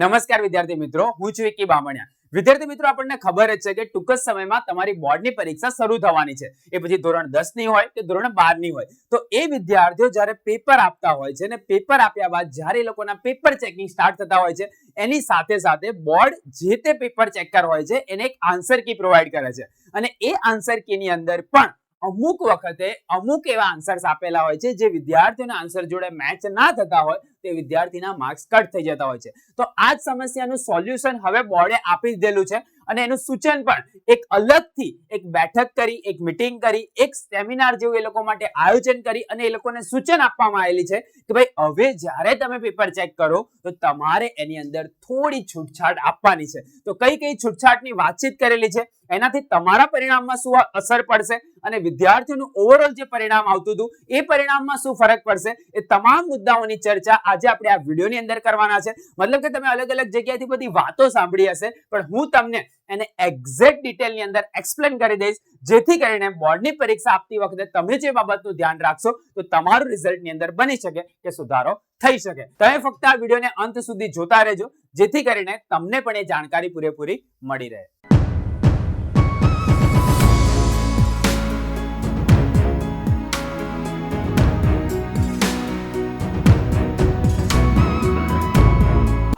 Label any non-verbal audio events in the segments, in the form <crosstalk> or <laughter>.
નમસ્કાર વિદ્યાર્થી મિત્રો, હું છું વિકી બામણિયા. વિદ્યાર્થી મિત્રો, આપણને ખબર જ છે કે ટૂંક જ સમયમાં તમારી બોર્ડની પરીક્ષા શરૂ થવાની છે. એ પછી ધોરણ દસની હોય કે ધોરણ બારની હોય. તો એ વિદ્યાર્થીઓ જ્યારે પેપર આપતા હોય છે અને પેપર આપ્યા બાદ જ્યારે એ લોકોના પેપર ચેકિંગ સ્ટાર્ટ થતા હોય છે, એની સાથે સાથે બોર્ડ જે તે પેપર ચેકર હોય છે, એને એક આન્સર કી પ્રોવાઈડ કરે છે. અને એ આન્સર કી ની અંદર પણ અમુક વખતે અમુક એવા આન્સર્સ આપેલા હોય છે જે વિદ્યાર્થીઓના આન્સર જોડે મેચ ના થતા હોય તે વિદ્યાર્થીના માર્ક્સ કટ થઈ જતા હોય છે. તો આ જ સમસ્યાનું સોલ્યુશન હવે બોર્ડે આપી દીધેલું છે અને એનું સૂચન પણ એક અલગથી એક બેઠક કરી, એક મીટિંગ કરી, એક સેમિનાર જેવું એ લોકો માટે આયોજન કરી અને એ લોકોને સૂચન આપવામાં આવેલી છે કે ભાઈ, હવે જ્યારે તમે પેપર ચેક કરો, તો તમારે એની અંદર થોડી છૂટછાટ આપવાની છે. તો કઈ કઈ છૂટછાટની વાતચીત કરેલી છે? એનાથી તમારા પરિણામમાં શું અસર પડશે? અને વિદ્યાર્થીઓનું ઓવરઓલ જે પરિણામ આવતું હતું, એ પરિણામમાં શું ફરક પડશે? એ તમામ મુદ્દાઓની ચર્ચા આજે આપણે આ વિડીયોની અંદર કરવાના છે. મતલબ કે તમે અલગ અલગ જગ્યાએથી બધી વાતો સાંભળી હશે, પણ હું તમને એને એક્ઝેક્ટ ડિટેલની અંદર એક્સપ્લેન કરી દઈશ, જેથી કરીને બોર્ડની પરીક્ષા આપતી વખતે તમે જે બાબતનું ધ્યાન રાખશો, તો તમારું રિઝલ્ટની અંદર બની શકે કે સુધારો થઈ શકે. તમે ફક્ત આ વિડીયોને અંત સુધી જોતા રહેજો, જેથી કરીને તમને પણ એ જાણકારી પૂરેપૂરી મળી રહે.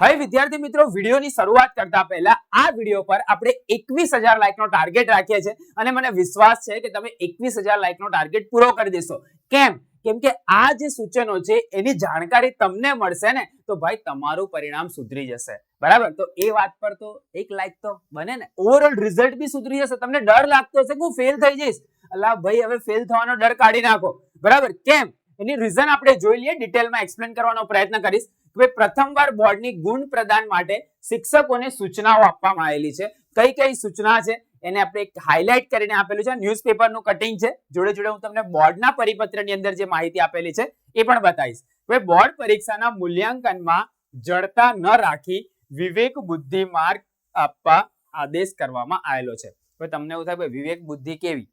હવે વિદ્યાર્થી મિત્રો, વિડીયોની શરૂઆત કરતા પહેલા આ વીડિયો પર આપણે એકવીસ હજાર લાઈકનો ટાર્ગેટ રાખીએ છીએ. અને મને વિશ્વાસ છે કે તમે એકવીસ હજાર લાઈકનો ટાર્ગેટ પૂરો કરી દેશો. કેમ? કેમ કે આ જે સૂચનો છે, એની જાણકારી તમને મળશે ને, તો ભાઈ, તમારું પરિણામ સુધરી જશે. બરાબર? તો એ વાત પર તો એક લાઈક તો બને ને. ઓવરઓલ રિઝલ્ટ બી સુધરી જશે. તમને ડર લાગતો હશે કે હું ફેલ થઈ જઈશ. અલા ભાઈ, હવે ફેલ થવાનો ડર કાઢી નાખો. બરાબર? કેમ? એની રીઝન આપણે જોઈ લઈએ ડિટેલમાં એક્સપ્લેન કરવાનો પ્રયત્ન કરીશ. કે ભાઈ પ્રથમવાર બોર્ડની ગુણ પ્રદાન માટે શિક્ષકોને સૂચનાઓ આપવામાં આવેલી છે. કઈ કઈ સૂચના છે? એને આપણે એક હાઇલાઇટ કરીને આપેલું છે. ન્યૂઝપેપરનું કટિંગ છે. જોડે જોડે હું તમને બોર્ડના પરિપત્રની અંદર જે માહિતી આપેલી છે, એ પણ બતાવીશ. હવે બોર્ડ પરીક્ષાના મૂલ્યાંકનમાં જડતા ન રાખી વિવેક બુદ્ધિ માર્ક આપવા આદેશ કરવામાં આવેલો છે. હવે તમને એવું થાય ભાઈ વિવેક બુદ્ધિ કેવી?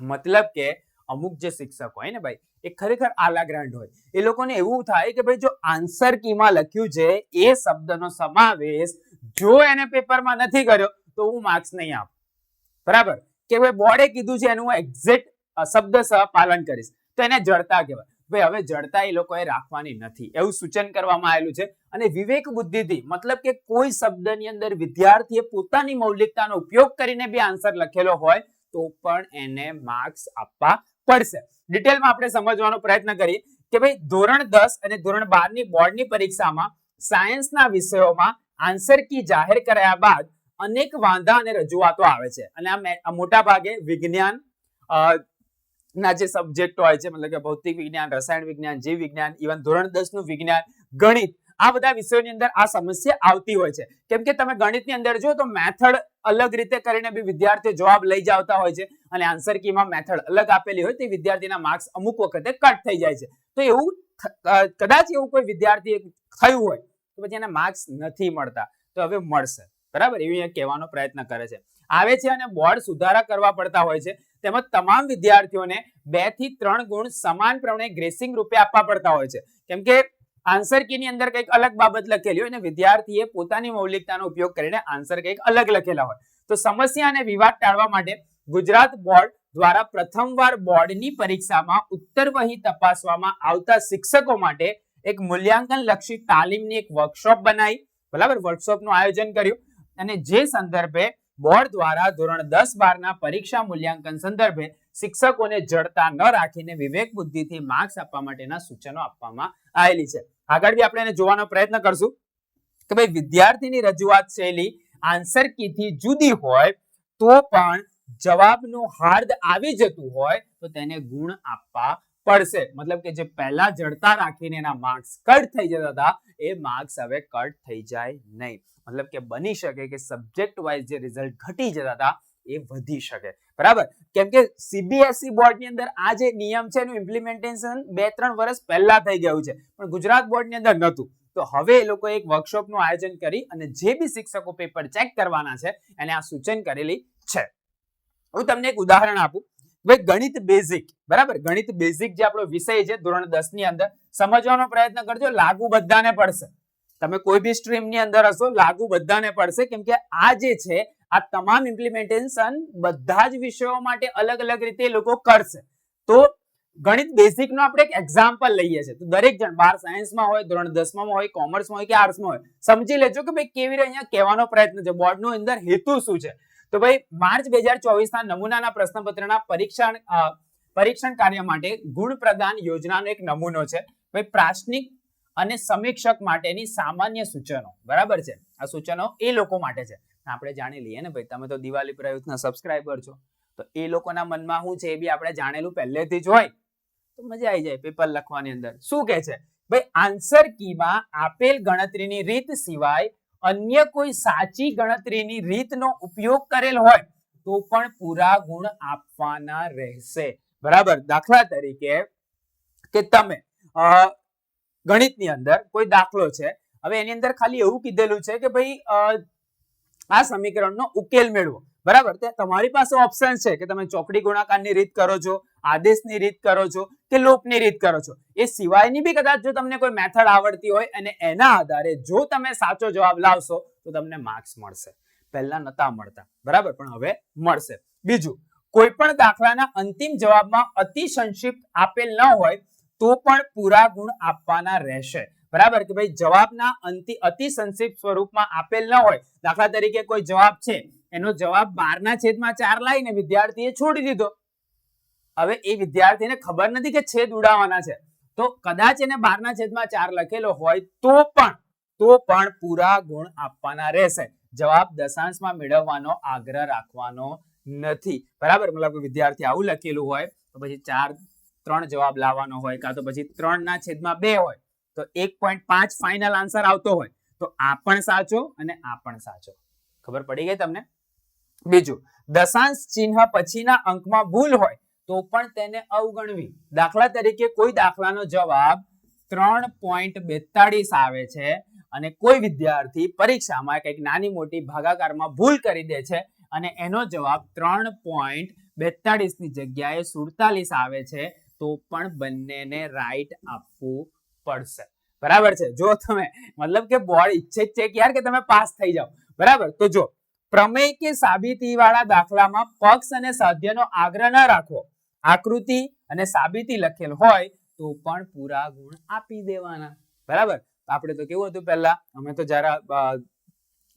મતલબ કે અમુક જે શિક્ષક હોય ને ભાઈ, એ ખરેખર આલા ગ્રાન્ડ હોય. એ લોકોને એવું થાય કે ભાઈ જો આન્સર કીમાં લખ્યું છે, એ શબ્દનો સમાવેશ જો એને પેપરમાં નથી કર્યો, તો હું માર્ક્સ નહીં આપું. બરાબર? કે ભાઈ બોર્ડે કીધું છે એનું હું એક્ઝેક્ટ શબ્દ પાલન કરીશ. તો એને જડતા કહેવાય. ભાઈ, હવે જડતા એ લોકોએ રાખવાની નથી. એવું સૂચન કરવામાં આવેલું છે. અને વિવેક બુદ્ધિથી, મતલબ કે કોઈ શબ્દની અંદર વિદ્યાર્થીએ પોતાની મૌલિકતાનો ઉપયોગ કરીને બી આન્સર લખેલો હોય, તો પણ એને માર્ક્સ આપવા પડશે. ડિટેલમાં આપણે સમજવાનો પ્રયત્ન કરીએ કે ભાઈ ધોરણ દસ અને ધોરણ બારની બોર્ડની પરીક્ષામાં સાયન્સના વિષયોમાં આન્સર કી જાહેર કર્યા બાદ અનેક વાંધા અને રજૂઆતો આવે છે. અને આ મોટા ભાગે વિજ્ઞાન ના જે સબ્જેક્ટ હોય છે, મતલબ કે ભૌતિક વિજ્ઞાન, રસાયણ વિજ્ઞાન, જીવ વિજ્ઞાન ઇવન ધોરણ દસનું વિજ્ઞાન, ગણિત, આ બધા વિષયોની અંદર આ સમસ્યા આવતી હોય છે. કેમ કે તમે ગણિતની અંદર જો તો મેથડ અલગ રીતે કરીને બી વિદ્યાર્થીઓ જવાબ લઈ જતા હોય છે. અને આન્સર કીમાં મેથડ અલગ આપેલી હોય તે વિદ્યાર્થીના માર્ક્સ અમુક વખતે કટ થઈ જાય છે. તો એવું કદાચ એવું કોઈ વિદ્યાર્થી થયું હોય તો પછી એને માર્ક્સ નથી મળતા. તો હવે મળશે. બરાબર? એવું કહેવાનો પ્રયત્ન કરે છે. આવે છે અને બોર્ડ સુધારા કરવા પડતા હોય છે. તેમજ તમામ વિદ્યાર્થીઓને બેથી ત્રણ ગુણ સમાન પ્રમાણે ગ્રેસિંગ રૂપે આપવા પડતા હોય છે. કેમ કે આન્સર કી ની અંદર કંઈક અલગ બાબત લખેલી હોય અને વિદ્યાર્થીએ પોતાની મૌલિકતાનો ઉપયોગ કરીને આન્સર કંઈક અલગ લખેલા હોય. તો સમસ્યા અને વિવાદ ટાળવા માટે ગુજરાત બોર્ડ દ્વારા પ્રથમવાર બોર્ડની પરીક્ષામાં ઉત્તર વહી તપાસવામાં આવતા શિક્ષકો માટે એક મૂલ્યાંકન લક્ષી તાલીમની એક વર્કશોપ બનાવી બરાબર? વર્કશોપનું આયોજન કર્યું. અને જે સંદર્ભે બોર્ડ દ્વારા ધોરણ દસ બારના પરીક્ષા મૂલ્યાંકન સંદર્ભે શિક્ષકોને જડતા ન રાખીને વિવેક બુદ્ધિથી માર્ક્સ આપવા માટેના સૂચનો આપવામાં આવેલી છે. આગળ બી આપણે જોવાનો પ્રયત્ન કરશું કે ભાઈ વિદ્યાર્થીની રજૂઆત શૈલી આન્સર કીથી જુદી હોય તો પણ જવાબનું હાર્દ આવી જતું હોય તો તેને ગુણ આપવા પડશે. મતલબ કે જે પહેલા જડતા રાખીને એના માર્ક્સ કટ થઈ જતા હતા, એ માર્ક્સ હવે કટ થઈ જાય નહીં. મતલબ કે બની શકે કે સબ્જેક્ટ વાઇઝ જે રિઝલ્ટ ઘટી જતા હતા, એ વધી શકે. બરાબર? કેમ કે સીબીએસઈ બોર્ડની અંદર આ જે નિયમ છે એનું ઇમ્પ્લિમેન્ટેશન બે ત્રણ વર્ષ પહેલા થઈ ગયું છે. પણ ગુજરાત બોર્ડની અંદર નહોતું. તો હવે એ લોકો એક વર્કશોપનું આયોજન કરી અને જે બી શિક્ષકો પેપર ચેક કરવાના છે, એને આ સૂચન કરેલી છે. હું તમને એક ઉદાહરણ આપું. ભાઈ, ગણિત બેઝિક બરાબર? ગણિત બેઝિક જે આપણો વિષય છે, ધોરણ દસની અંદર, સમજવાનો પ્રયત્ન કરજો, લાગુ બધાને પડશે. તમે કોઈ બી સ્ટ્રીમની અંદર હશો, લાગુ બધાને પડશે, કેમ કે આ જે છે, આ તમામ ઇમ્પ્લિમેન્ટેશન બધા જ વિષયો માટે અલગ અલગ રીતે એ લોકો કરશે. તો ગણિત બેઝિક નો આપણે એક એક્ઝામ્પલ લઈએ છીએ. તો દરેક જણ, બાર સાયન્સમાં હોય, ધોરણ દસમાં હોય કોમર્સમાં હોય કે આર્ટ્સમાં હોય, સમજી લેજો કે ભાઈ કેવી રીતે અહીંયા કહેવાનો પ્રયત્ન છે. બોર્ડનો અંદર હેતુ શું છે? તો ભાઈ, માર્ચ બે હજાર ચોવીસના નમૂનાના પ્રશ્નપત્રના પરીક્ષણ પરીક્ષણ કાર્ય માટે ગુણ પ્રદાન યોજનાનો એક નમૂનો છે. ભાઈ પ્રાશ્નિક અને સમીક્ષક માટેની સામાન્ય સૂચનો. બરાબર છે? આ સૂચનો એ લોકો માટે છે. આપણે જાણી લઈએ ને ભાઈ, તમે તો દિવાળી પ્રયુક્તના સબસ્ક્રાઇબર છો. તો એ લોકોના મનમાં શું છે એ બી આપણે જાણેલું પહેલેથી જ હોય. તો મજા આવી જાય પેપર લખવાની અંદર. શું કે છે? ભાઈ આન્સર કીમાં આપેલ ગણતરીની રીત સિવાય અન્ય કોઈ સાચી ગણતરીની રીતનો ઉપયોગ કરેલ હોય, તો પણ પૂરા ગુણ આપવાના રહેશે. બરાબર? દાખલા તરીકે કે તમે ગણિતની અંદર કોઈ દાખલો છે, હવે એની અંદર ખાલી એવું કીધેલું છે કે ભાઈ આ સમીકરણનો ઉકેલ મેળવો. બરાબર? તમારી પાસે ઓપ્શન છે કે તમે ચોકડી ગુણાકારની રીત કરો છો, આદેશની રીત કરો છો કે લોપની રીત કરો છો. એ સિવાયની બી કદાચ જો તમને કોઈ મેથડ આવડતી હોય અને એના આધારે જો તમે સાચો જવાબ લાવશો, તો તમને માર્ક્સ મળશે. પહેલા નતા મળતા. બરાબર? પણ હવે મળશે. બીજું, કોઈ પણ દાખલાના અંતિમ જવાબમાં અતિ સંક્ષિપ્ત આપેલ ન હોય, તો પણ પૂરા ગુણ આપવાના રહેશે. બરાબર? કે ભાઈ જવાબના અંતિ, અતિ સંક્ષિપ્ત સ્વરૂપમાં આપેલ ન હોય. દાખલા તરીકે કોઈ જવાબ છે એનો જવાબ બારના છેદમાં ચાર લાવીને વિદ્યાર્થીએ છોડી દીધો. હવે એ વિદ્યાર્થીને ખબર નથી કે છેદ ઉડાવવાના છે. તો કદાચ એને બારના છેદમાં ચાર લખેલો હોય તો પણ તો પણ પૂરા ગુણ આપવાના રહેશે. જવાબ દશાંશમાં મેળવવાનો આગ્રહ રાખવાનો નથી. બરાબર? મતલબ વિદ્યાર્થી આવું લખેલું હોય, તો પછી ચાર, ત્રણ જવાબ લાવવાનો હોય, કાં તો પછી ત્રણ ના છેદમાં બે હોય, તો એક પોઈન્ટ પાંચ ફાઇનલ આન્સર આવતો હોય. તો આ પણ સાચો અને આ પણ સાચો. ખબર પડી ગઈ તમને? બીજું, દશાંશ ચિહ્ન પછીના અંકમાં ભૂલ હોય તો પણ તેને અવગણવી. દાખલા તરીકે કોઈ દાખલાનો જવાબ ત્રણ પોઈન્ટ બેતાળીસ આવે છે અને કોઈ વિદ્યાર્થી પરીક્ષામાં કંઈક નાની મોટી ભાગાકારમાં ભૂલ કરી દે છે અને એનો જવાબ ત્રણ પોઈન્ટ બેતાળીસની જગ્યાએ સુડતાલીસ આવે છે તો પણ બંનેને રાઈટ આપવું પડશે. બરાબર છે? જો તમે, મતલબ કે બોર્ડ ઈચ્છે છે કે યાર કે તમે પાસ થઈ જાઓ. બરાબર? તો જો પ્રમેય કે સાબિતી વાળા દાખલામાં પક્ષ અને સાધ્યનો આગ્રહ ન રાખવો. આકૃતિ અને સાબિતી લખેલ હોય તો પણ પૂરા ગુણ આપી દેવાના. બરાબર? આપણે તો કેવું હતું પહેલા? અમે તો જયારે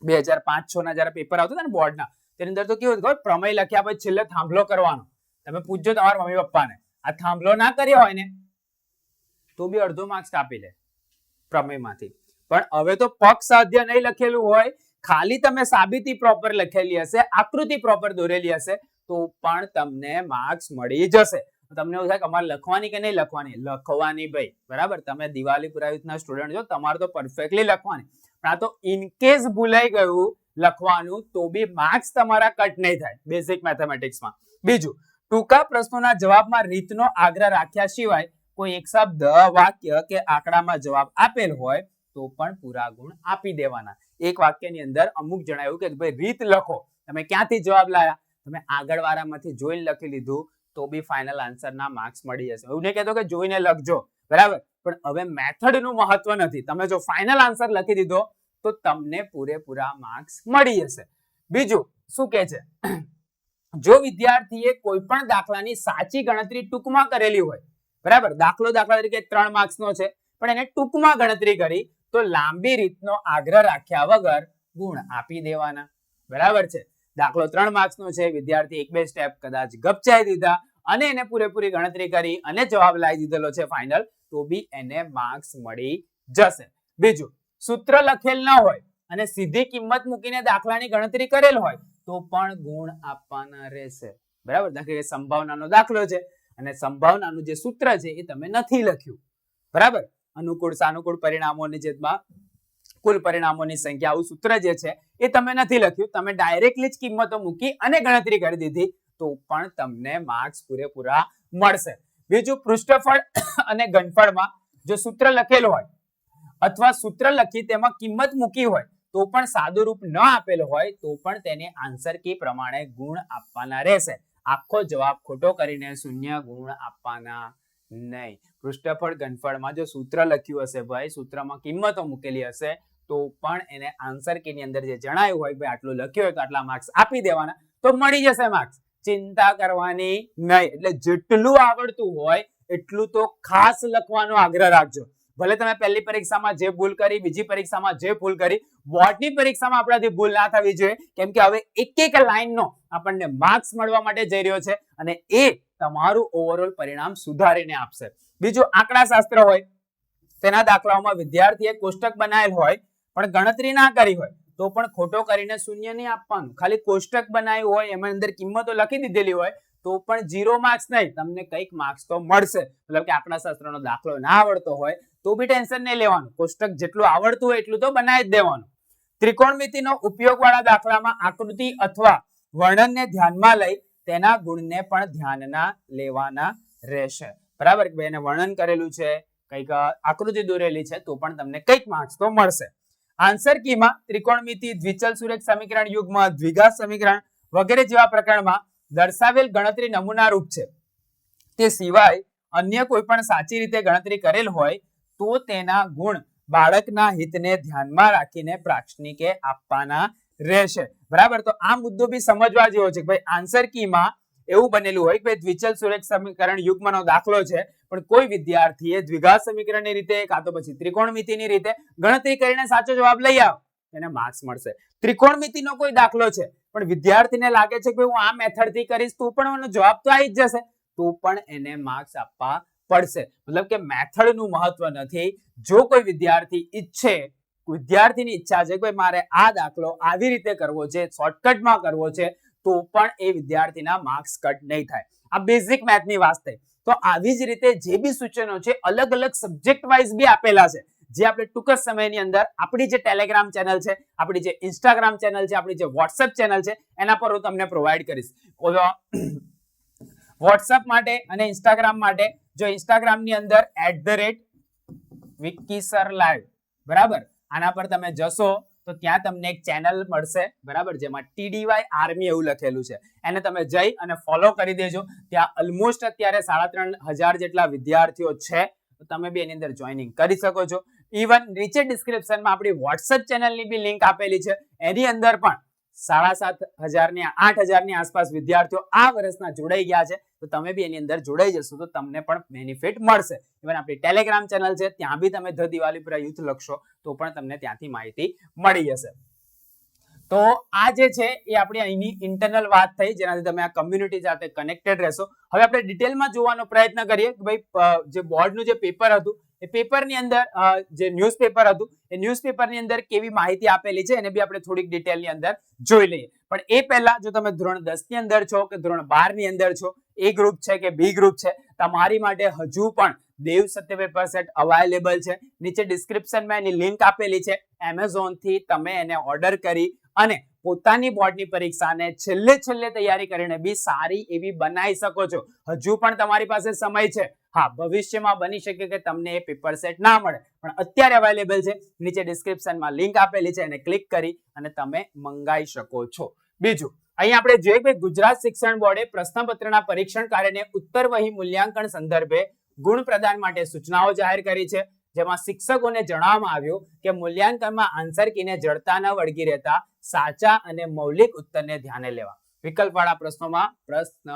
બે હજાર પાંચ છ ના જયારે પેપર આવતું ને બોર્ડના, તેની અંદર તો કેવું હતું? પ્રમેય લખ્યા પછી છેલ્લે થાંભલો કરવાનો. તમે પૂછજો તમારા મમ્મી પપ્પાને. આ થાંભલો ના કર્યો હોય ને, તો બી અડધો માર્ક્સ કાપી લે પ્રમેયમાંથી. પણ હવે તો પક્ષ સાધ્ય નહીં લખેલું હોય ખાલી તમે સાબિતી પ્રોપર લખેલી હશે, આકૃતિ પ્રોપર દોરેલી હશે, તો પણ તમને માર્ક્સ મળી જશે. તમને એવું થાય કે અમારે લખવાની કે નહીં લખવાની? લખવાની ભાઈ, બરાબર? તમે દિવાળી પુરાયુતના સ્ટુડન્ટ છો, તમારે તો પરફેક્ટલી લખવાની. આ તો ઇન કેસ ભૂલાઈ ગયું લખવાનું, તો બી માર્ક્સ તમારા કટ નહીં થાય બેઝિક મેથેમેટિક્સમાં બીજું, ટૂંકા પ્રશ્નોના જવાબમાં રીતનો આગ્રહ રાખ્યા સિવાય કોઈ એક શબ્દ, વાક્ય કે આંકડામાં જવાબ આપેલ હોય તો પણ પૂરા ગુણ આપી દેવાના. એક વાક્યની અંદર અમુક જણાવ્યું કે ભાઈ રીત લખો. તમે ક્યાંથી જવાબ લાયા? તમે આગળ વાળામાંથી જોઈને લખી લીધું તો બી ફાઇનલ આન્સરના માર્ક્સ મળી જશે. એવું નહીં કહેતો કે જોઈને લખજો. બરાબર? પણ હવે મેથડનું મહત્વ નથી. તમે જો ફાઇનલ આન્સર લખી દીધો તો તમને પૂરેપૂરા માર્ક્સ મળી જશે. બીજું, શું કે છે? <clears throat> જો વિદ્યાર્થીએ કોઈ પણ દાખલાની સાચી ગણતરી ટૂંકમાં કરેલી હોય, બરાબર? દાખલો દાખલા તરીકે ત્રણ માર્ક્સનો છે, પણ એને ટૂંકમાં ગણતરી કરી તો લાંબી રીતનો આગ્રહ રાખ્યા વગર ગુણ આપી દેવાના. બરાબર છે? દાખલો ત્રણ માર્ક્સનો છે, વિદ્યાર્થી એક બે સ્ટેપ કદાચ ગપચાઈ દીધા અને એને પૂરેપૂરી ગણતરી કરી અને જવાબ લાવી દીધેલો છે ફાઇનલ તો બી એને માર્ક્સ મળી જશે. બીજું, સૂત્ર લખેલ ન હોય અને સીધી કિંમત મૂકીને દાખલાની ગણતરી કરેલ હોય, તો પણ ગુણ આપવાના રહેશે. બરાબર? દાખલા સંભાવનાનો દાખલો છે અને સંભાવનાનું જે સૂત્ર છે એ તમે નથી લખ્યું. બરાબર? અનુકૂળ, સાનુકૂળ પરિણામોની જેમાં કુલ પરિણામોની સંખ્યા. આવું સૂત્ર જે છે, એ તમે નથી લખ્યું. તમે ડાયરેક્ટલી જ કિંમતો મૂકી અને ગણતરી કરી દીધી, તો પણ તમને માર્ક્સ પૂરેપૂરા મળશે. બીજું, પૃષ્ઠફળ અને ઘનફળમાં જો સૂત્ર લખેલું હોય અથવા સૂત્ર લખી તેમાં કિંમત મૂકી હોય, તો પણ સાદું રૂપ ન આપેલ હોય, તો પણ તેને આન્સર કી પ્રમાણે ગુણ આપવાના રહેશે. આખો જવાબ ખોટો કરીને શૂન્ય ગુણ આપવાના નહીં. પૃષ્ઠફળ ઘનફળમાં જો સૂત્ર લખ્યું હશે ભાઈ, સૂત્રમાં કિંમતો મૂકેલી હશે, તો પણ એને આન્સર કી ની અંદર જે જણાયું હોય ભાઈ, આટલું લખ્યું હોય તો આટલા માર્ક્સ આપી દેવાના. તો મળી જશે માર્ક્સ ચિંતા કરવાની નહીં. એટલે જેટલું આવડતું હોય, એટલું તો ખાસ લખવાનો આગ્રહ રાખજો. ભલે તમે પહેલી પરીક્ષામાં જે ભૂલ કરી, બીજી પરીક્ષામાં જે ભૂલ કરી, બોર્ડની પરીક્ષામાં આપણાથી ભૂલ ના થવી જોઈએ. કેમ કે હવે એક એક લાઈનનો આપણને માર્ક્સ મળવા માટે જઈ રહ્યો છે અને એ તમારું ઓવરઓલ પરિણામ સુધારીને આપશે. બીજું આંકડા શાસ્ત્ર હોય, તેના દાખલાઓમાં વિદ્યાર્થીએ કોષ્ટક બનાવેલ હોય, પણ ગણતરી ના કરી હોય, તો પણ ખોટો કરીને શૂન્ય નહીં આપવાનું. ખાલી કોષ્ટક બનાવ્યું હોય, એમાં અંદર કિંમતો લખી દીધેલી હોય, તો પણ જીરો માર્ક્સ નહીં. તમને કંઈક માર્ક્સ તો મળશે. મતલબ કે આંકડા શાસ્ત્રનો દાખલો ના આવડતો હોય, તો બી ટેન્શન નહીં લેવાનું. કોષ્ટક જેટલું આવડતું હોય, એટલું તો બનાવી જ દેવાનું. ત્રિકોણમિતિનો ઉપયોગવાળા દાખલામાં આકૃતિ અથવા વર્ણનને ધ્યાનમાં લઈ તેના ગુણને પણ ધ્યાનના લેવાના રહેશે. બરાબર? કે ભાઈ વર્ણન કરેલું છે, કંઈક આકૃતિ દોરેલી છે, તો પણ તમને કંઈક માર્ક્સ તો મળશે. આન્સર કીમાં ત્રિકોણમિતિ, દ્વિચલ સુરેખ સમીકરણ, યુગમાં દ્વિઘાત સમીકરણ વગેરે જેવા પ્રકરણમાં દર્શાવેલ ગણતરી નમૂના રૂપ છે. તે સિવાય અન્ય કોઈ પણ સાચી રીતે ગણતરી કરેલ હોય, તો તેના ગુણ બાળકના હિતને ધ્યાનમાં રાખીને પ્રાક્ષણિકે આપવાના રહેશે. બરાબર? તો આ મુદ્દો બી સમજવા જેવો છે કે ભાઈ આન્સર કીમાં એવું બનેલું હોય કે ભાઈ દ્વિચલ સુરેખ સમીકરણ યુગ્મનો દાખલો છે, પણ કોઈ વિદ્યાર્થીએ દ્વિઘાત સમીકરણની રીતે કાં તો પછી ત્રિકોણમિતિની રીતે ગણતરી કરીને સાચો જવાબ લઈ આવ. એને માર્ક્સ મળશે. ત્રિકોણમિતિનો કોઈ દાખલો છે, પણ વિદ્યાર્થીને લાગે છે કે હું આ મેથડથી કરીશ, તો પણ એનો જવાબ તો આવી જ જશે. તો પણ એને માર્ક્સ આપવા પડશે. મતલબ કે મેથડનું મહત્વ નથી. જો કોઈ વિદ્યાર્થી ઈચ્છે વિદ્યાર્થીની ઈચ્છા છે કે મારે આ દાખલો આવી રીતે કરવો છે શોર્ટકટમાં કરવો છે, તો પણ એ વિદ્યાર્થીના માર્ક્સ કટ નહીં થાય. આ બેઝિક મેથની વાત થઈ. તો આવી જ રીતે જે બી સૂચનો છે, અલગ અલગ સબ્જેક્ટ વાઇઝ બી આપેલા છે. જે આપણે ટૂંક જ સમયની અંદર આપણી જે ટેલિગ્રામ ચેનલ છે, આપણી જે ઇન્સ્ટાગ્રામ ચેનલ છે, આપણી જે વોટ્સઅપ ચેનલ છે, એના પર હું તમને પ્રોવાઈડ કરીશ. વોટ્સઅપ <coughs> માટે અને ઇન્સ્ટાગ્રામ માટે જો ઇન્સ્ટાગ્રામની અંદર એટ ધ રેટ વિકીસર લાઈવ બરાબર? આના પર તમે જશો તો ત્યાં તમને એક ચેનલ મળશે, બરાબર? જેમાં ટીડીવાય આર્મી એવું લખેલું છે. એને તમે જઈ અને ફોલો કરી દેજો. ત્યાં ઓલમોસ્ટ અત્યારે સાડા ત્રણ હજાર જેટલા વિદ્યાર્થીઓ છે. તો તમે બી એની અંદર જોઈનિંગ કરી શકો છો. ઇવન નીચે ડિસ્ક્રિપ્શનમાં આપણી વોટ્સઅપ ચેનલની બી લિંક આપેલી છે. એની અંદર પણ સાડા સાત હજારની આઠ હજારની આસપાસ વિદ્યાર્થીઓ આ વર્ષના જોડાઈ ગયા છે. તો તમે બી એની અંદર જોડાઈ જશો, તો તમને પણ બેનિફિટ મળશે. ઇવન આપણી ટેલિગ્રામ ચેનલ છે, ત્યાં બી તમે ધ દિવાળીપુરા યુથ લખશો, તો પણ તમને ત્યાંથી માહિતી મળી જશે. તો આ જે છે, એ આપણી અહીંની ઇન્ટરનલ વાત થઈ, જેનાથી તમે આ કમ્યુનિટી સાથે કનેક્ટેડ રહેશો. હવે આપણે ડિટેલમાં જોવાનો પ્રયત્ન કરીએ કે ભાઈ જે બોર્ડનું જે પેપર હતું, એ પેપરની અંદર જે ન્યૂઝપેપર હતું, એ ન્યૂઝપેપરની અંદર કેવી માહિતી આપેલી છે, એને બી આપણે થોડીક ડિટેલની અંદર જોઈ લઈએ. પણ એ પહેલા જો તમે ધોરણ દસની અંદર છો કે ધોરણ બારની અંદર છો એ ગ્રુપ છે કે બી ગ્રુપ છે તમારી માટે હજુ પણ Dev Satya paper set available છે. નીચે ડિસ્ક્રિપ્શનમાં એની લિંક આપેલી છે. એમેઝોનથી તમે એને ઓર્ડર કરી અને પોતાની બોર્ડની પરીક્ષાને છેલ્લે છેલ્લે તૈયારી કરીને બી સારી એવી બનાવી શકો છો. હજુ પણ તમારી પાસે સમય છે. હા, ભવિષ્યમાં બની શકે કે તમને એ પેપર સેટ ના મળે. પણ અત્યારે અવેલેબલ છે. નીચે ડિસ્ક્રિપ્શનમાં લિંક આપેલી છે. એને ક્લિક કરી અને તમે મંગાઈ શકો છો. બીજું અહીં આપણે જોઈએ કે ગુજરાત શિક્ષણ બોર્ડે પ્રશ્નપત્રના પરીક્ષણ કાર્યને ઉત્તર વહી મૂલ્યાંકન સંદર્ભે ગુણ પ્રદાન માટે સૂચનાઓ જાહેર કરી છે. જેમાં શિક્ષકોને જણાવવામાં આવ્યું કે મૂલ્યાંકનમાં આન્સર કીને જડતા ન વળગી રહેતા સાચા અને મૌલિક ઉત્તરને ધ્યાને લેવા. વિકલ્પવાળા પ્રશ્નોમાં પ્રશ્ન,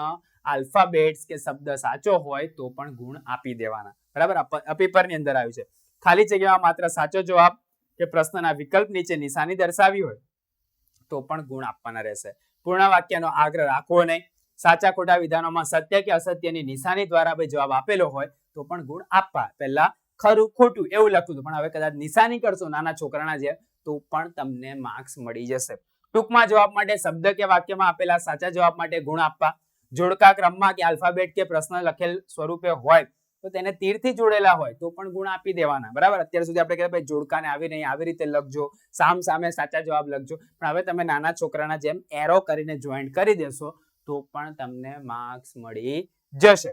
આલ્ફાબેટ્સ કે શબ્દ સાચો હોય તો પણ ગુણ આપી દેવાના. બરાબર? આ અંદર આવ્યું છે. ખાલી જગ્યામાં માત્ર સાચો જવાબ કે પ્રશ્નના વિકલ્પ નીચે નિશાની દર્શાવી હોય તો પણ ગુણ આપવાના રહેશે. પૂર્ણ આગ્રહ રાખવો નહીં. સાચા ખોટા વિધાનોમાં સત્ય કે અસત્યની નિશાની દ્વારા ભાઈ જવાબ આપેલો હોય તો પણ ગુણ આપવા. પહેલા ખરું ખોટું એવું લખ્યું પણ હવે કદાચ નિશાની કરશો નાના છોકરાના જે તો પણ તમને માર્ક્સ મળી જશે. ટૂંકમાં જવાબ માટે શબ્દ કે વાક્યમાં આપેલા સાચા જવાબ માટે ગુણ આપવા. જોડકા ક્રમમાં કે આલ્ફાબેટ કે પ્રશ્ન લખેલ સ્વરૂપે હોય તો તેને તીરથી જોડેલા હોય તો પણ ગુણ આપી દેવાના. બરાબર? અત્યાર સુધી આપણે કહેતા ભાઈ જોડકાને આવી નહીં, આવી રીતે લખજો, સામ સામે સાચા જવાબ લખજો. પણ હવે તમે નાના છોકરાના જેમ એરો કરીને જોઈન્ટ કરી દેશો તો પણ તમને માર્ક્સ મળી જશે.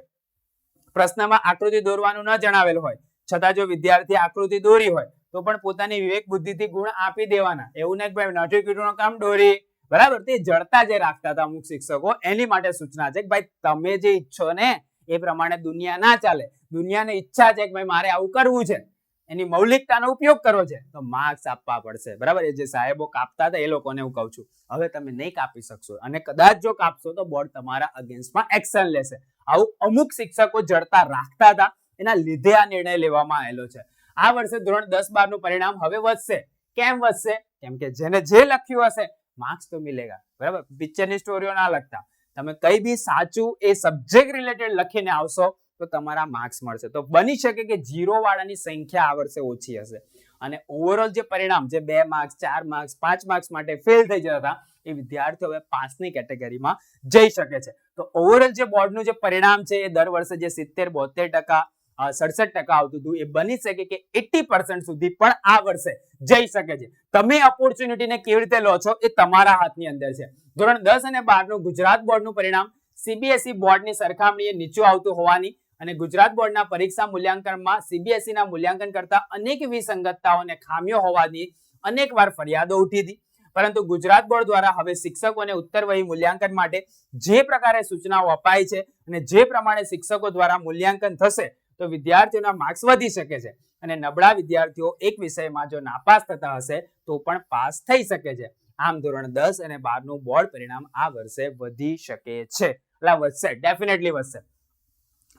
પ્રશ્નમાં આકૃતિ દોરવાનું ન જણાવેલ હોય, છતાં જો વિદ્યાર્થી આકૃતિ દોરી હોય, તો પણ પોતાની વિવેક બુદ્ધિથી ગુણ આપી દેવાના. એવું નહીં ભાઈ નથી કીધું કામ દોરી. બરાબર? તે જડતા જે રાખતા હતા અમુક શિક્ષકો, એની માટે સૂચના છે કે ભાઈ તમે જે ઈચ્છો ને એ પ્રમાણે દુનિયા ના ચાલે. દુનિયાને ઈચ્છા છે કે ભાઈ મારે આવું કરવું છે. એની મૌલિકતાનો ઉપયોગ કરવો છે. તો માર્ક્સ આપવા પડશે. બરાબર? એ જે સાહેબો કાપતા હતા એ લોકોને હું કહું છું. હવે તમે નહીં કાપી શકશો અને કદાચ જો કાપશો તો બોર્ડ તમારા અગેન્સ્ટમાં એક્શન લેશે. આવું અમુક શિક્ષકો જડતા રાખતા હતા. એના લીધે આ નિર્ણય લેવામાં આવેલો છે. આ વર્ષે ધોરણ દસ બારનું પરિણામ હવે વધશે. કેમ વધશે? કેમ કે જેને જે લખ્યું હશે માર્ક્સ તો મિલેગા. બરાબર? પિક્ચરની સ્ટોરીઓ ના લખતા. તમે કઈ બી સાચું એ સબ્જેક્ટ રિલેટેડ લખીને આવશો તો તમારા માર્ક્સ મળશે. તો બની શકે કે જીરો વાળાની સંખ્યા આ વર્ષે ઓછી હશે. અને ઓવરઓલ જે પરિણામ, જે બે માર્ક્સ ચાર માર્ક્સ પાંચ માર્ક્સ માટે ફેલ થઈ જતા હતા, એ વિદ્યાર્થીઓ હવે પાંચની કેટેગરીમાં જઈ શકે છે. તો ઓવરઓલ જે બોર્ડનું જે પરિણામ છે એ દર વર્ષે જે સિત્તેર બોતેર ટકા સડસઠ ટકા આવતું હતું. એ બની શકે કે એટી પર્સન્ટ સુધી પણ આ વર્ષે જઈ શકે છે. તમે ઓપોર્ચ્યુનિટીને કેવી રીતે લો છો એ તમારા હાથની અંદર છે. ધોરણ દસ અને બારનું ગુજરાત બોર્ડનું પરિણામ સીબીએસઈ બોર્ડની સરખામણીએ નીચું આવતું હોવાની અને ગુજરાત બોર્ડના પરીક્ષા મૂલ્યાંકનમાં સીબીએસઈ ના મૂલ્યાંકન કરતા અનેક વિસંગતતાઓ અને ખામીઓ હોવાની અનેક વાર ફરિયાદો ઉઠી હતી. પરંતુ ગુજરાત બોર્ડ દ્વારા હવે શિક્ષકોને ઉત્તર વહી મૂલ્યાંકન માટે જે પ્રકારે સૂચનાઓ અપાઈ છે અને જે પ્રમાણે શિક્ષકો દ્વારા મૂલ્યાંકન થશે તો વિદ્યાર્થીઓના માર્ક્સ વધી શકે છે. અને નબળા વિદ્યાર્થીઓ એક વિષયમાં જો નાપાસ થતા હશે, તો પણ પાસ થઈ શકે છે. આમ ધોરણ દસ અને બારનું બોર્ડ પરિણામ આ વર્ષે વધી શકે છે. એટલે વધશે ડેફિનેટલી વધશે.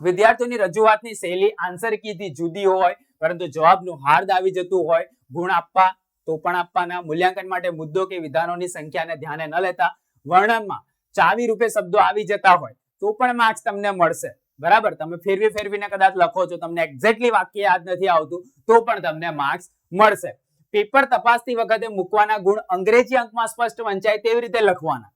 વિદ્યાર્થીઓની રજૂઆતની શૈલી આન્સર કીથી જુદી હોય, પરંતુ જવાબનું હાર્દ આવી જતું હોય, ગુણ આપવા, તો પણ આપવાના. મૂલ્યાંકન માટે મુદ્દો કે વિધાનોની સંખ્યાને ધ્યાને ન લેતા વર્ણનમાં ચાવી રૂપે શબ્દો આવી જતા હોય, તો પણ માર્ક્સ તમને મળશે. બરાબર? તમે ફેરવી ફેરવીને કદાચ લખો છો, તમને એક્ઝેક્ટલી વાક્ય યાદ નથી આવતું, તો પણ તમને માર્ક્સ મળશે. પેપર તપાસતી વખતે મૂકવાના ગુણ અંગ્રેજી અંકમાં સ્પષ્ટ વંચાય તેવી રીતે લખવાના.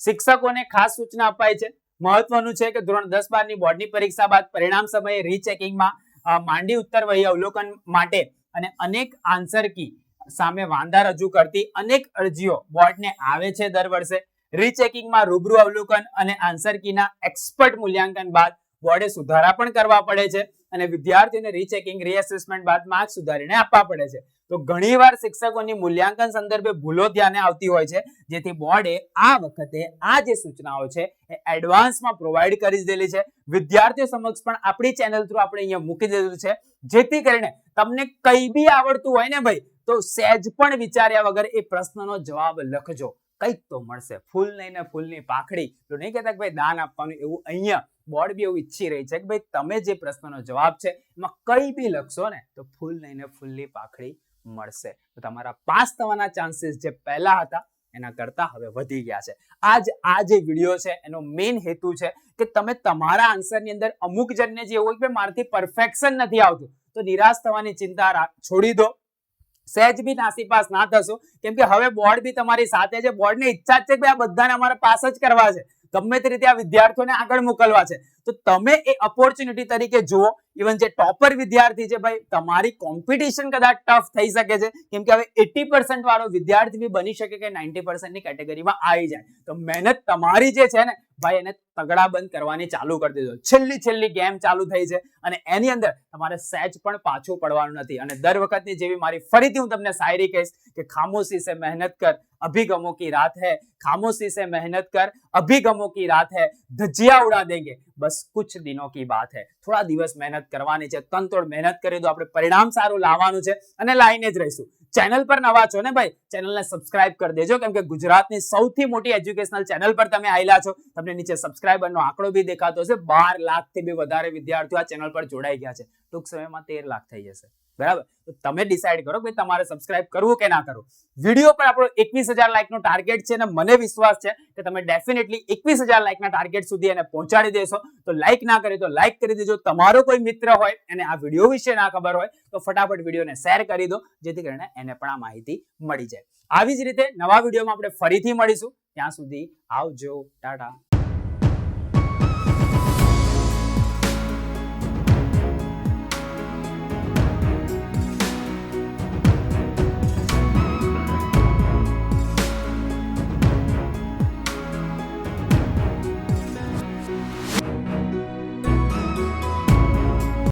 શિક્ષકોને ખાસ સૂચના અપાય છે. મહત્વનું છે કે ધોરણ દસ બારની બોર્ડની પરીક્ષા બાદ પરિણામ સમયે રીચેકિંગમાં માંડી ઉત્તર વહી અવલોકન માટે અને અનેક આન્સર કી સામે વાંધા રજૂ કરતી અનેક અરજીઓ બોર્ડને આવે છે દર વર્ષે. રીચેકિંગમાં રૂબરૂ અવલોકન અને આન્સર કીના એક્સપર્ટ મૂલ્યાંકન બાદ બોર્ડે સુધારા પણ કરવા પડે છે અને વિદ્યાર્થીઓને રીચેકિંગ રીએસેસમેન્ટ બાદ માર્ક્સ સુધારીને આપવા પડે છે. તો ઘણીવાર શિક્ષકોની મૂલ્યાંકન સંદર્ભે ભૂલો ધ્યાને આવતી હોય છે, જેથી બોર્ડે આ વખતે આ જે સૂચનાઓ છે એ એડવાન્સમાં પ્રોવાઈડ કરી દીધેલી છે. વિદ્યાર્થીઓ સમક્ષ પણ આપણી ચેનલ થ્રુ આપણે અહીંયા મૂકી દીધું છે. જેથી કરીને તમને કઈ બી આવડતું હોય ને ભાઈ, તો સહેજ પણ વિચાર્યા વગર એ પ્રશ્નનો જવાબ લખજો. કંઈક તો મળશે. ફૂલ નહીં ને ફૂલની પાખડી. તો નહીં કહેતા કે ભાઈ દાન આપવાનું એવું અહીંયા બોર્ડ બી એવું ઈચ્છી રહી છે કે ભાઈ તમે જે પ્રશ્નનો જવાબ છે એમાં કઈ બી લખશો ને તો ફૂલ નહીં ને ફૂલની પાખડી મળશે. તો તમારા પાસ થવાના ચાન્સીસ જે પહેલા હતા એના કરતા હવે વધી ગયા છે. આજ આ જે વીડિયો છે એનો મેઇન હેતુ છે કે તમે તમારા આન્સરની અંદર અમુક જણને જે એવું કે મારથી પરફેક્શન નથી આવતું, તો નિરાશ થવાની ચિંતા છોડી દો. સહેજ બી નાસી પાસ ના થશો. કેમ કે હવે બોર્ડ બી તમારી સાથે છે બોર્ડની ઈચ્છા જ છે કે આ બધાને અમારે પાસ જ કરવા છે. ગમે તે રીતે આ વિદ્યાર્થીઓને આગળ મોકલવા છે. તો તમે એ ઓપોર્ચ્યુનિટી તરીકે જુઓ. ઇવન જે ટોપર વિદ્યાર્થી છે ભાઈ, તમારી કોમ્પિટિશન કદાચ ટફ થઈ શકે છે. કેમ કે હવે એટી વાળો વિદ્યાર્થી બી બની શકે કે નાઇન્ટી ની કેટેગરીમાં આવી જાય. તો મહેનત તમારી જે છે ને, ભાઈ એને તગડા બંધ કરવાની ચાલુ કરી દેજો છેલ્લી છેલ્લી ગેમ ચાલુ થઈ છે અને એની અંદર તમારે સેચ પણ પાછું પડવાનું નથી. અને દર વખતની જેવી મારી ફરીથી હું તમને સાયરી કહીશ કે ખામોશી સે મહેનત કર, અભિગમો કી રાત હે. ખામોશી સે મહેનત કર, અભિગમો કી રાત હે. ધજિયા ઉડા દેંગે. બસ કુછ દિનો કી વાત હે. થોડા દિવસ મહેનત કરવાની છે, તનતોડ મહેનત કરી દો આપણે પરિણામ સારું લાવવાનું છે અને લાઈને જ રહીશું. ચેનલ પર નવા છો ને ભાઈ? ચેનલને સબસ્ક્રાઇબ કરી દેજો, કેમ કે ગુજરાતની સૌથી મોટી એજ્યુકેશનલ ચેનલ પર તમે આવેલા છો. તમને નીચે સબસ્ક્રાઇબરનો આંકડો બી દેખાતો હશે. બાર લાખથી બી વધારે વિદ્યાર્થીઓ આ ચેનલ પર જોડાઈ ગયા છે. ટૂંક સમયમાં તેર લાખ થઈ જશે. બરાબર? તો તમે ડિસાઈડ કરો કે તમારે સબસ્ક્રાઇબ કરવું કે ના કરવું. વીડિયો પર આપણો એકવીસ હજાર લાઇકનો ટાર્ગેટ છે અને મને વિશ્વાસ છે કે તમે ડેફિનેટલી એકવીસ હજાર લાઇકના ટાર્ગેટ સુધી એને પહોંચાડી દેશો. તો લાઇક ના કરે, તો લાઇક કરી દેજો. તમારો કોઈ મિત્ર હોય અને આ વીડિયો વિશે ના ખબર હોય, તો ફટાફટ વિડીયોને શેર કરી દો, જેથી કરીને એને પણ આ માહિતી મળી જાય. આવી જ રીતે નવા વિડીયોમાં આપણે ફરીથી મળીશું. ત્યાં સુધી આવજો. ટાટા.